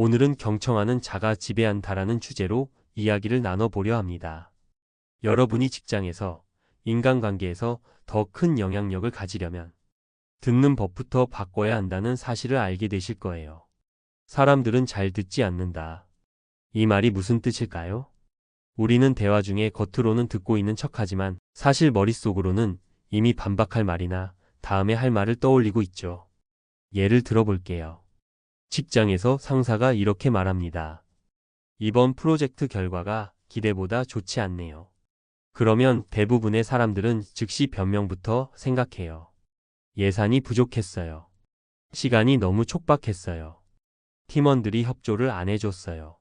오늘은 경청하는 자가 지배한다라는 주제로 이야기를 나눠보려 합니다. 여러분이 직장에서, 인간관계에서 더 큰 영향력을 가지려면 듣는 법부터 바꿔야 한다는 사실을 알게 되실 거예요. 사람들은 잘 듣지 않는다. 이 말이 무슨 뜻일까요? 우리는 대화 중에 겉으로는 듣고 있는 척하지만 사실 머릿속으로는 이미 반박할 말이나 다음에 할 말을 떠올리고 있죠. 예를 들어볼게요. 직장에서 상사가 이렇게 말합니다. 이번 프로젝트 결과가 기대보다 좋지 않네요. 그러면 대부분의 사람들은 즉시 변명부터 생각해요. 예산이 부족했어요. 시간이 너무 촉박했어요. 팀원들이 협조를 안 해줬어요.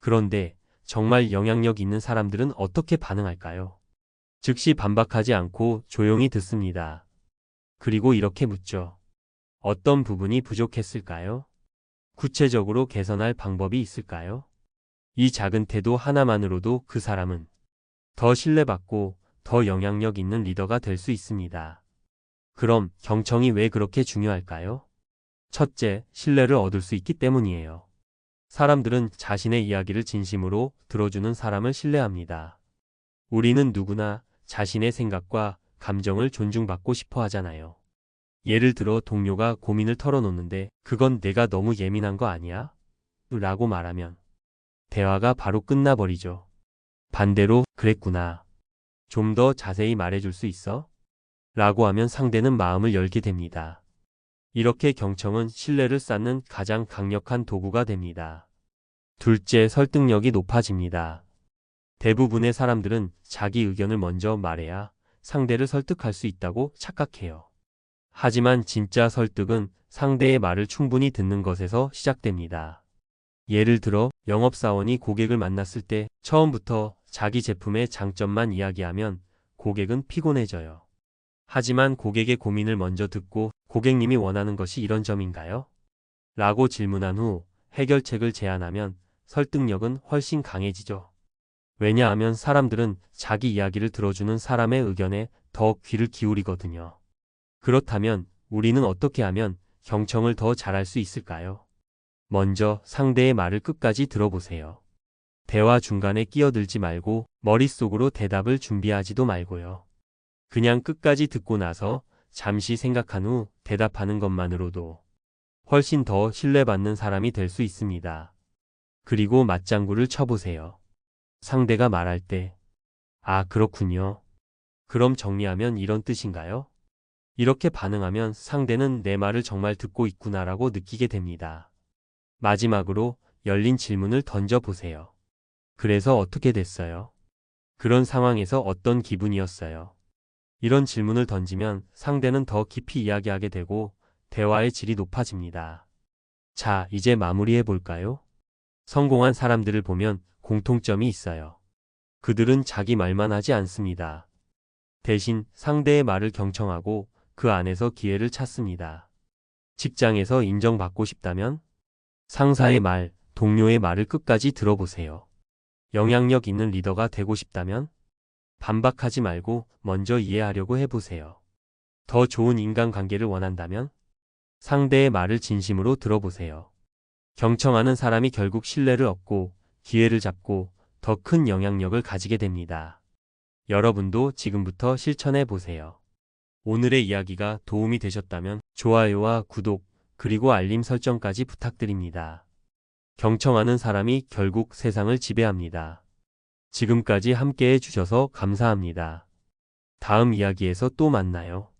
그런데 정말 영향력 있는 사람들은 어떻게 반응할까요? 즉시 반박하지 않고 조용히 듣습니다. 그리고 이렇게 묻죠. 어떤 부분이 부족했을까요? 구체적으로 개선할 방법이 있을까요? 이 작은 태도 하나만으로도 그 사람은 더 신뢰받고 더 영향력 있는 리더가 될 수 있습니다. 그럼 경청이 왜 그렇게 중요할까요? 첫째, 신뢰를 얻을 수 있기 때문이에요. 사람들은 자신의 이야기를 진심으로 들어주는 사람을 신뢰합니다. 우리는 누구나 자신의 생각과 감정을 존중받고 싶어 하잖아요. 예를 들어 동료가 고민을 털어놓는데 그건 내가 너무 예민한 거 아니야? 라고 말하면 대화가 바로 끝나버리죠. 반대로 그랬구나. 좀 더 자세히 말해줄 수 있어? 라고 하면 상대는 마음을 열게 됩니다. 이렇게 경청은 신뢰를 쌓는 가장 강력한 도구가 됩니다. 둘째, 설득력이 높아집니다. 대부분의 사람들은 자기 의견을 먼저 말해야 상대를 설득할 수 있다고 착각해요. 하지만 진짜 설득은 상대의 말을 충분히 듣는 것에서 시작됩니다. 예를 들어 영업사원이 고객을 만났을 때 처음부터 자기 제품의 장점만 이야기하면 고객은 피곤해져요. 하지만 고객의 고민을 먼저 듣고 고객님이 원하는 것이 이런 점인가요? 라고 질문한 후 해결책을 제안하면 설득력은 훨씬 강해지죠. 왜냐하면 사람들은 자기 이야기를 들어주는 사람의 의견에 더 귀를 기울이거든요. 그렇다면 우리는 어떻게 하면 경청을 더 잘할 수 있을까요? 먼저 상대의 말을 끝까지 들어보세요. 대화 중간에 끼어들지 말고 머릿속으로 대답을 준비하지도 말고요. 그냥 끝까지 듣고 나서 잠시 생각한 후 대답하는 것만으로도 훨씬 더 신뢰받는 사람이 될 수 있습니다. 그리고 맞장구를 쳐보세요. 상대가 말할 때, 아, 그렇군요. 그럼 정리하면 이런 뜻인가요? 이렇게 반응하면 상대는 내 말을 정말 듣고 있구나라고 느끼게 됩니다. 마지막으로 열린 질문을 던져보세요. 그래서 어떻게 됐어요? 그런 상황에서 어떤 기분이었어요? 이런 질문을 던지면 상대는 더 깊이 이야기하게 되고 대화의 질이 높아집니다. 자, 이제 마무리해 볼까요? 성공한 사람들을 보면 공통점이 있어요. 그들은 자기 말만 하지 않습니다. 대신 상대의 말을 경청하고 그 안에서 기회를 찾습니다. 직장에서 인정받고 싶다면 상사의 말, 동료의 말을 끝까지 들어보세요. 영향력 있는 리더가 되고 싶다면 반박하지 말고 먼저 이해하려고 해보세요. 더 좋은 인간관계를 원한다면 상대의 말을 진심으로 들어보세요. 경청하는 사람이 결국 신뢰를 얻고 기회를 잡고 더 큰 영향력을 가지게 됩니다. 여러분도 지금부터 실천해 보세요. 오늘의 이야기가 도움이 되셨다면 좋아요와 구독, 그리고 알림 설정까지 부탁드립니다. 경청하는 사람이 결국 세상을 지배합니다. 지금까지 함께 해 주셔서 감사합니다. 다음 이야기에서 또 만나요.